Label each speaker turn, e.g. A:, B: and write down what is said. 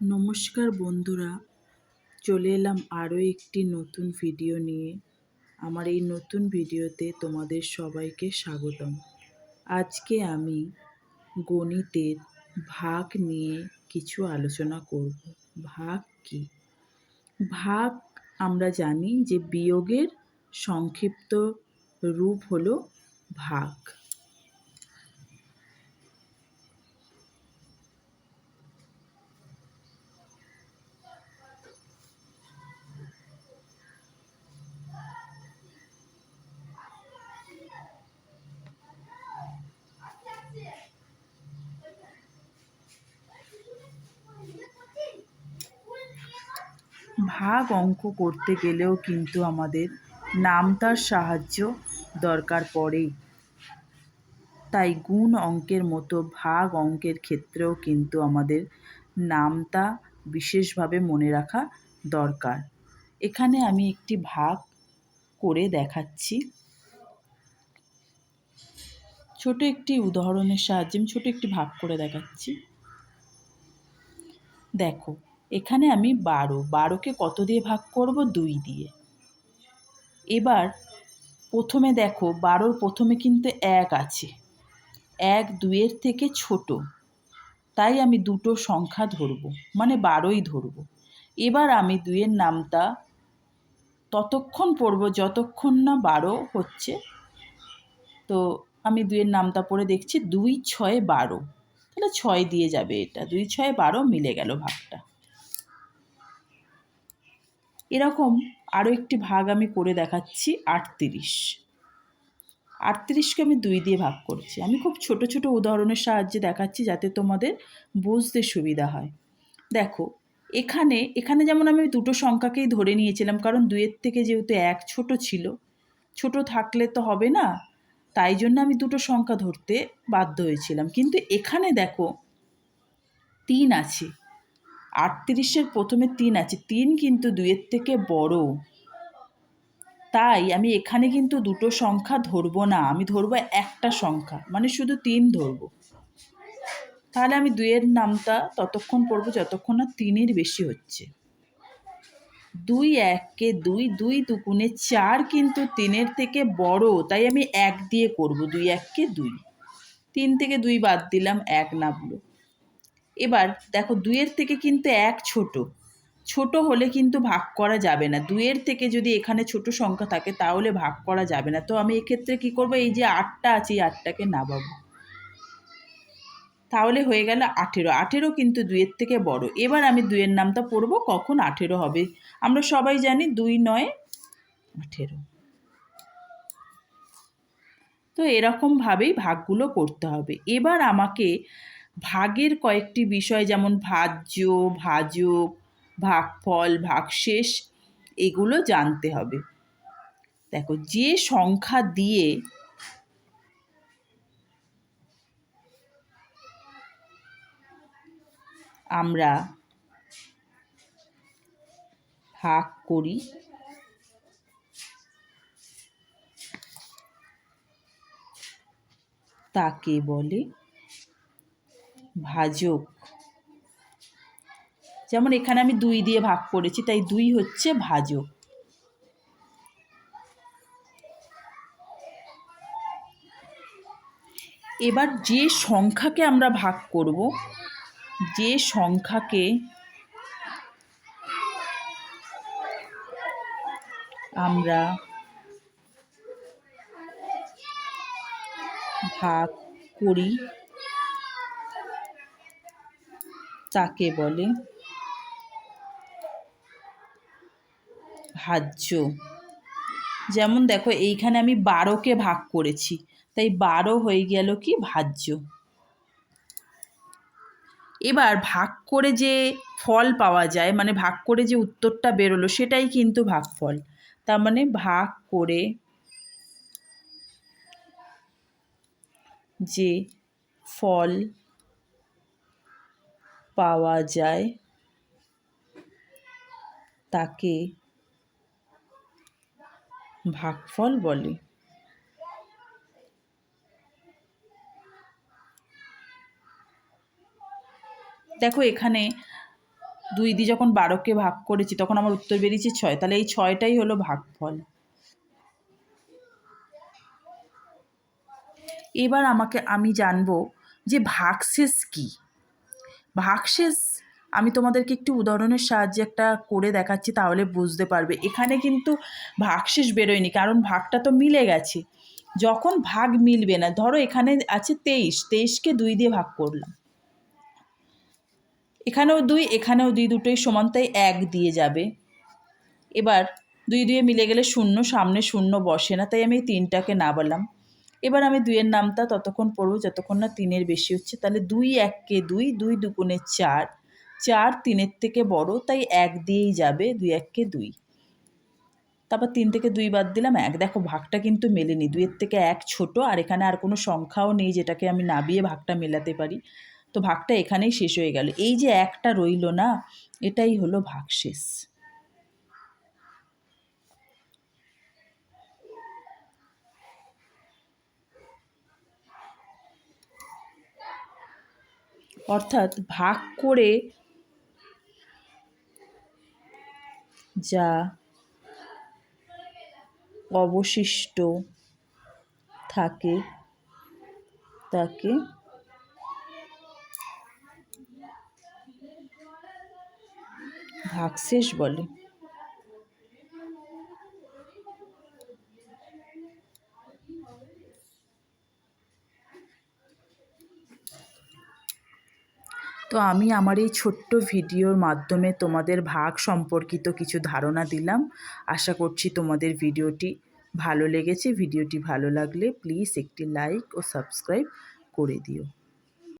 A: নমস্কার বন্ধুরা, চলে এলাম আরও একটি নতুন ভিডিও নিয়ে। আমার এই নতুন ভিডিওতে তোমাদের সবাইকে স্বাগতম। আজকে আমি গণিতের ভাগ নিয়ে কিছু আলোচনা করব। ভাগ কি? ভাগ আমরা জানি যে বিয়োগের সংক্ষিপ্ত রূপ হলো ভাগ। ভাগ অঙ্ক করতে গেলেও কিন্তু আমাদের নামতার সাহায্য দরকার পড়েই। তাই গুণ অঙ্কের মতো ভাগ অঙ্কের ক্ষেত্রেও কিন্তু আমাদের নামতা বিশেষভাবে মনে রাখা দরকার। এখানে আমি একটি ভাগ করে দেখাচ্ছি। ছোট একটি উদাহরণের সাহায্যে আমি ছোট একটি ভাগ করে দেখাচ্ছি। দেখো এখানে আমি বারো। বারোকে কত দিয়ে ভাগ করব? দুই দিয়ে। এবার প্রথমে দেখো, বারোর প্রথমে কিন্তু এক আছে। এক দুইয়ের থেকে ছোট। তাই আমি দুটো সংখ্যা ধরব। মানে বারোই ধরব। এবার আমি দুয়ের নামটা ততক্ষণ পড়ব, যতক্ষণ না বারো হচ্ছে। তো আমি দুয়ের নামটা পড়ে দেখছি, দুই, ছয়, বারো। তাহলে ছয় দিয়ে যাবে এটা। দুই, ছয়, বারো মিলে গেল ভাগটা। এরকম আরও একটি ভাগ আমি করে দেখাচ্ছি, আটত্রিশ। আটত্রিশকে আমি দুই দিয়ে ভাগ করছি। আমি খুব ছোট ছোট উদাহরণের সাহায্যে দেখাচ্ছি যাতে তোমাদের বুঝতে সুবিধা হয়। দেখো, এখানে এখানে যেমন আমি দুটো সংখ্যাকেই ধরে নিয়েছিলাম, কারণ দুইয়ের থেকে যেহেতু এক ছোট ছিল, ছোট থাকলে তো হবে না, তাই জন্য আমি দুটো সংখ্যা ধরতে বাধ্য হয়েছিলাম। কিন্তু এখানে দেখো, তিন আছে। আটত্রিশের প্রথমে তিন আছে। তিন কিন্তু দুইয়ের থেকে বড়। তাই আমি এখানে কিন্তু দুটো সংখ্যা ধরবো না। আমি ধরবো একটা সংখ্যা। মানে শুধু তিন ধরবো। তাহলে আমি দুইয়ের নামটা ততক্ষণ পড়ব যতক্ষণ না তিনের বেশি হচ্ছে। দুই এককে দুই দুই দুগুণে চার কিন্তু তিনের থেকে বড়। তাই আমি এক দিয়ে করব। দুই এককে দুই। তিন থেকে দুই বাদ দিলাম, এক নামলো। এবার দেখো দুইয়ের থেকে কিন্তু এক ছোট। ছোট হলে কিন্তু ভাগ করা যাবে না। দুইয়ের থেকে যদি এখানে ছোট সংখ্যা থাকে তাহলে ভাগ করা যাবে না। তো আমি এক্ষেত্রে কি করব? এই যে আটটা আছে, এই আটটাকে নামাবো। তাহলে হয়ে গেল আঠেরো। আঠেরো কিন্তু দুইয়ের থেকে বড়। এবার আমি দুইয়ের নামটা পড়ব, কখন আঠেরো হবে? আমরা সবাই জানি দুই নয়, আঠেরো। তো এরকমভাবেই ভাগগুলো করতে হবে। এবার আমাকে ভাগের কয়েকটি বিষয় যেমন ভাজ্য, ভাজক, ভাগফল, ভাগশেষ, এগুলো জানতে হবে। দেখো, যে সংখ্যা দিয়ে আমরা ভাগ করি, তাকে বলে ভাজক। যেমন এখানে আমি দুই দিয়ে ভাগ করেছি, তাই দুই হচ্ছে ভাজক। এবার যে সংখ্যাকে আমরা ভাগ করব, যে সংখ্যাকে আমরা ভাগ করি তাকে বলে, ভাজ্য। যেমন দেখো, এইখানে আমি বারোকে ভাগ করেছি, তাই বারো হয়ে গেল কি? ভাজ্য। এবার ভাগ করে যে ফল পাওয়া যায় মানে ভাগ করে যে উত্তরটা বেরোলো, সেটাই কিন্তু ভাগফল। তার মানে ভাগ করে যে ফল পাওয়া যায় তাকে ভাগফল বলে। দেখো এখানে দুই দিয়ে যখন বারোকে ভাগ করেছি, তখন আমার উত্তর বেরিয়েছে ছয়। তাহলে এই ছয়টাই হলো ভাগফল। এবার আমাকে আমি জানব যে ভাগশেষ কী? ভাগশেষ, আমি তোমাদেরকে একটু উদাহরণের সাহায্যে একটা করে দেখাচ্ছি, তাহলে বুঝতে পারবে। এখানে কিন্তু ভাগশেষ বেরোয়নি, কারণ ভাগটা তো মিলে গেছে। যখন ভাগ মিলবে না, ধরো এখানে আছে তেইশ, তেইশকে দুই দিয়ে ভাগ করলাম। এখানেও দুই এখানেও দুই, দুটোই সমান, তাই এক দিয়ে যাবে। এবার দুই, দুয়ে মিলে গেলে শূন্য, সামনে শূন্য বসে না, তাই আমি তিনটাকে না বললাম এবার আমি দুইয়ের নামটা ততক্ষণ পড়ব, যতক্ষণ না তিনের বেশি হচ্ছে। তাহলে দুই এককে দুই দুই দুগুণে চার। চার তিনের থেকে বড়, তাই এক দিয়েই যাবে দুই এককে দুই। তারপর তিন থেকে দুই বাদ দিলাম, এক। দেখো, ভাগটা কিন্তু মেলেনি। দুইয়ের থেকে এক ছোট, আর এখানে আর কোনো সংখ্যাও নেই যেটাকে আমি নাবিয়ে ভাগটা মেলাতে পারি। তো ভাগটা এখানেই শেষ হয়ে গেল। এই যে একটা রইল না, এটাই হলো ভাগশেষ। অর্থাৎ ভাগ করে যা অবশিষ্ট থাকে তাকে ভাগশেষ বলে। তো আমি আমার এই ছোট্ট ভিডিওর মাধ্যমে তোমাদের ভাগ সম্পর্কিত কিছু ধারণা দিলাম। আশা করছি তোমাদের ভিডিওটি ভালো লেগেছে। ভিডিওটি ভালো লাগলে প্লিজ একটি লাইক ও সাবস্ক্রাইব করে দিও।